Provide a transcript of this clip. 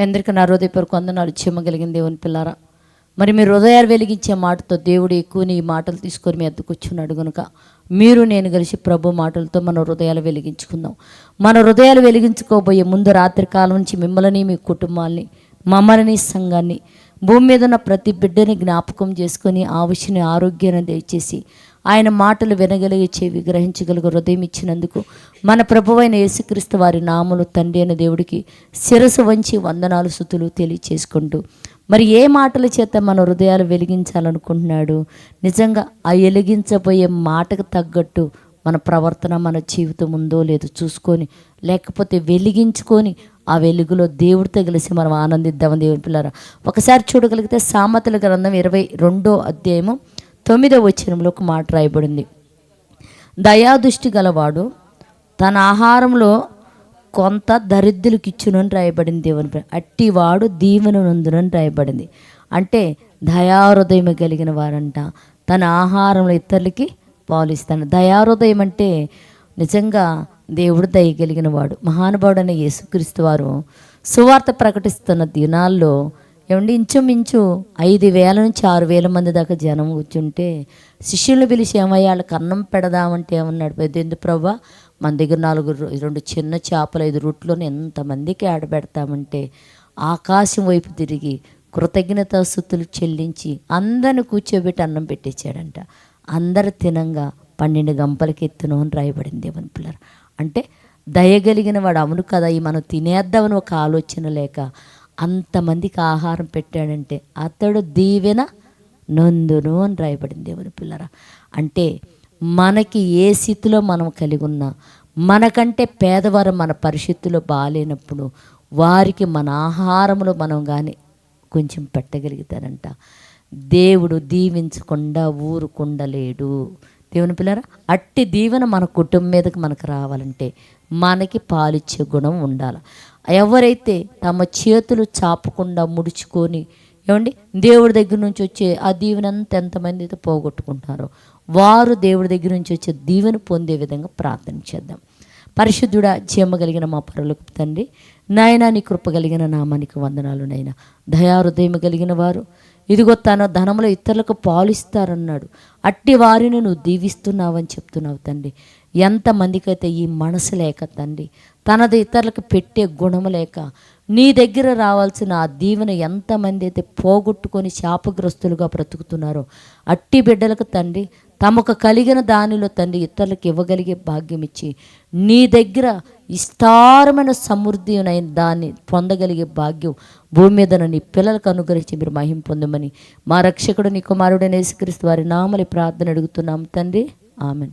మీ అందరికీ నా హృదయపూర్వక వందనాలు చెమ్మగలిగిన దేవుని పిల్లారా. మరి మీరు హృదయాలు వెలిగించే మాటతో దేవుడు ఎక్కువ ఈ మాటలు తీసుకొని మీ అద్దకు వచ్చున్నాడు కనుక మీరు నేను కలిసి ప్రభు మాటలతో మన హృదయాలు వెలిగించుకుందాం. మన హృదయాలు వెలిగించుకోబోయే ముందు రాత్రి కాలం నుంచి మిమ్మల్ని మీ కుటుంబాల్ని మమ్మల్ని సంఘాన్ని భూమి మీద ఉన్న ప్రతి బిడ్డని జ్ఞాపకం చేసుకొని ఆవశ్యని ఆరోగ్యాన్ని దయచేసి ఆయన మాటలు వినగలిగే చెవి గ్రహించగలిగే హృదయం ఇచ్చినందుకు మన ప్రభువైన యేసుక్రీస్తు వారి నామలు తండ్రి అయిన దేవుడికి శిరసు వంచి వందనాలు సుతులు తెలియచేసుకుంటూ. మరి ఏ మాటల చేత మన హృదయాలు వెలిగించాలనుకుంటున్నాడు? నిజంగా ఆ వెలిగించబోయే మాటకు తగ్గట్టు మన ప్రవర్తన మన జీవితం ఉందో లేదో చూసుకొని లేకపోతే వెలిగించుకొని ఆ వెలుగులో దేవుడితో కలిసి మనం ఆనందిద్దామని దేవుని పిల్లరా ఒకసారి చూడగలిగితే సామతల గ్రంథం ఇరవై రెండో అధ్యాయము తొమ్మిదవ వచనంలో ఒక మాట రాయబడింది. దయాదృష్టి గలవాడు తన ఆహారంలో కొంత దరిద్రులకు ఇచ్చునని రాయబడింది దేవుని అట్టివాడు దీవెన నందునని రాయబడింది. అంటే దయాహృదయం కలిగిన వారంట. తన ఆహారంలో ఇతరులకి పాలిస్తాను. దయాహృదయం అంటే నిజంగా దేవుడు దయగలిగిన వాడు. మహానుభావుడైన యేసుక్రీస్తు వారు సువార్త ప్రకటిస్తున్న దినాల్లో ఏమండి ఇంచుమించు ఐదు వేల నుంచి ఆరు వేల మంది దాకా జనం కూర్చుంటే శిష్యులను పిలిచి ఏమయ్యా వాళ్ళకి అన్నం పెడదామంటే ఏమన్నాడు పెద్ద ఎందుకు ప్రభా? మన దగ్గర నాలుగు రెండు చిన్న చేపలు ఐదు రూట్లోనే ఎంతమందికి ఆడబెడతామంటే ఆకాశం వైపు తిరిగి కృతజ్ఞత కృతజ్ఞతాస్థుతులు చెల్లించి అందరిని కూర్చోబెట్టి అన్నం పెట్టించాడంట అందరు తినంగా పన్నెండు గంపలకి ఎత్తును అని రాయబడింది దేవుని పిల్లలు. అంటే దయగలిగిన వాడు అవును కదా ఈ మనం తినేద్దామని ఒక ఆలోచన లేక అంతమందికి ఆహారం పెట్టాడంటే అతడు దీవెన నందును అని రాయబడింది దేవుని పిల్లరా. అంటే మనకి ఏ స్థితిలో మనం కలిగి ఉన్నా మనకంటే పేదవారు మన పరిస్థితుల్లో బాగాలేనప్పుడు వారికి మన ఆహారంలో మనం కానీ కొంచెం పెట్టగలుగుతారంట దేవుడు దీవించకుండా ఊరుకుండలేడు. దేవుని పిల్లరా అట్టి దీవెన మన కుటుంబం మీదకి మనకు రావాలంటే మనకి పాలిచ్చే గుణం ఉండాలి. ఎవరైతే తమ చేతులు చాపకుండా ముడుచుకొని ఏమండి దేవుడి దగ్గర నుంచి వచ్చే ఆ దీవెనంత ఎంతమంది అయితే పోగొట్టుకుంటున్నారో వారు దేవుడి దగ్గర నుంచి వచ్చే దీవెన పొందే విధంగా ప్రార్థన చేద్దాం. పరిశుద్ధుడా జీమ కలిగిన మా పరులకు తండ్రి నాయనా నీ కృప కలిగిన నామానికి వందనాలు నైనా దయాహృదయం కలిగిన వారు ఇదిగో తన ధనంలో ఇతరులకు పాలిస్తారన్నాడు. అట్టి వారిని నువ్వు దీవిస్తున్నావని చెప్తున్నావు తండ్రి. ఎంతమందికైతే ఈ మనసు లేక తండ్రి తనది ఇతరులకు పెట్టే గుణం లేక నీ దగ్గర రావాల్సిన ఆ దీవెన ఎంతమంది అయితే పోగొట్టుకొని శాపగ్రస్తులుగా బ్రతుకుతున్నారో అట్టి బిడ్డలకు తండ్రి తమకు కలిగిన దానిలో తండ్రి ఇతరులకు ఇవ్వగలిగే భాగ్యం ఇచ్చి నీ దగ్గర విస్తారమైన సమృద్ధి అయిన దాన్ని పొందగలిగే భాగ్యం భూమి మీద నీ పిల్లలకు అనుగ్రహించి మీరు మహిం పొందమని మా రక్షకుడు నీ కుమారుడు నేసుక్రీస్తు వారి నామలి ప్రార్థన అడుగుతున్నాం తండ్రి. ఆమెను.